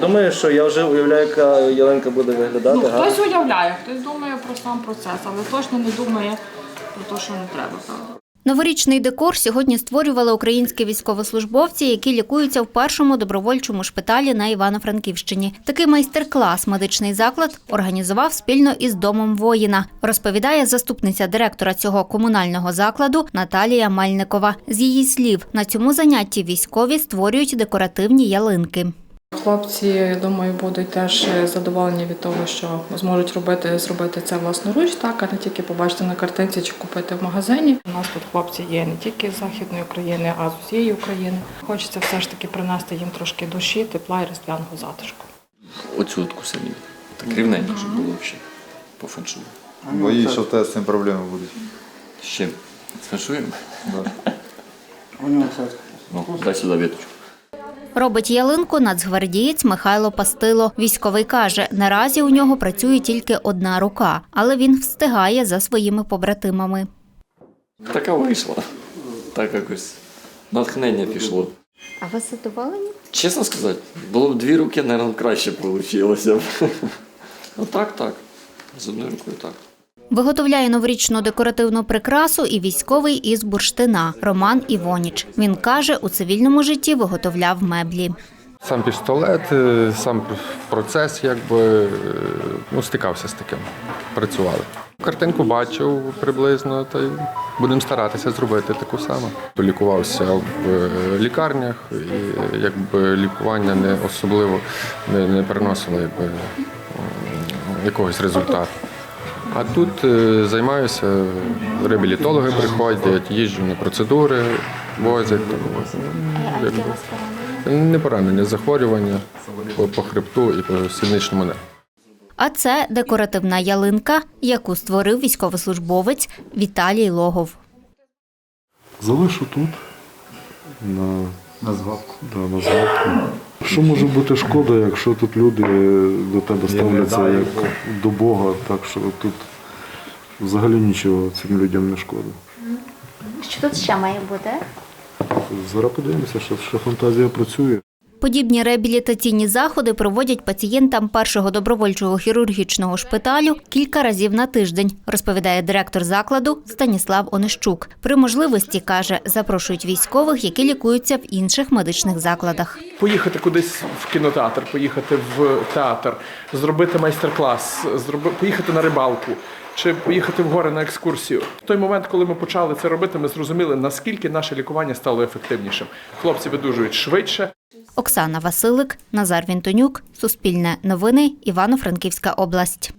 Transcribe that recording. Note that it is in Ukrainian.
Я думаю, що я вже уявляю, яка ялинка буде виглядати. Ну, гарно. хтось уявляє, хтось думає про сам процес, але точно не думає про те, що не треба, правда. Новорічний декор сьогодні створювали українські військовослужбовці, які лікуються в першому добровольчому шпиталі на Івано-Франківщині. Такий майстер-клас медичний заклад організував спільно із домом воїна. Розповідає заступниця директора цього комунального закладу Наталія Мальникова. З її слів, на цьому занятті військові створюють декоративні ялинки. Хлопці, я думаю, будуть теж задоволені від того, що зможуть робити, зробити це власноруч, так, а не тільки побачити на картинці чи купити в магазині. У нас тут хлопці є не тільки з Західної України, а з усієї України. Хочеться все ж таки принести їм трошки душі, тепла і різдвяного затишку. Оцю отку самі. Так рівненько, щоб було взагалі. По феншую. Боюсь, що в тебе з цим проблеми будуть. З чим? З феншуєм? Да. Ну, дай сюди віточку. Робить ялинку нацгвардієць Михайло Пастило. Військовий каже, наразі у нього працює тільки одна рука, але він встигає за своїми побратимами. Така вийшла. Так якось натхнення пішло. А ви задоволені? Чесно сказати, було б дві руки, мабуть, краще вийшло б. Ну так, так. З одною рукою так. Виготовляє новорічну декоративну прикрасу і військовий із бурштина Роман Івоніч. Він каже, у цивільному житті виготовляв меблі. Сам пістолет, е, сам процес, якби е, ну, стикався з таким. Працювали. Картинку бачив приблизно, та й будемо старатися зробити таку саму. Лікувався в е, лікарнях, і якби лікування не особливо не, не приносило якби, якогось результату. А тут е, займаюся, реабілітологи приходять, їжджу на процедури, возять. Не поранення, захворювання по, по хребту і по сідничному нерву. А це декоративна ялинка, яку створив військовослужбовець Віталій Логов. Залишу тут на, На згадку. да, на згадку. Що може бути шкода, якщо тут люди до тебе ставляться як до Бога, так що тут взагалі нічого цим людям не шкода. Що тут ще має бути? Зараз подивимося, що, що фантазія працює. Подібні реабілітаційні заходи проводять пацієнтам першого добровольчого хірургічного шпиталю кілька разів на тиждень, розповідає директор закладу Станіслав Онищук. При можливості каже, запрошують військових, які лікуються в інших медичних закладах. поїхати кудись в кінотеатр, поїхати в театр, зробити майстер-клас, поїхати на рибалку чи поїхати в гори на екскурсію. В той момент, коли ми почали це робити, ми зрозуміли, наскільки наше лікування стало ефективнішим. Хлопці видужують швидше. Оксана Василик, Назар Вінтонюк, Суспільне новини, Івано-Франківська область.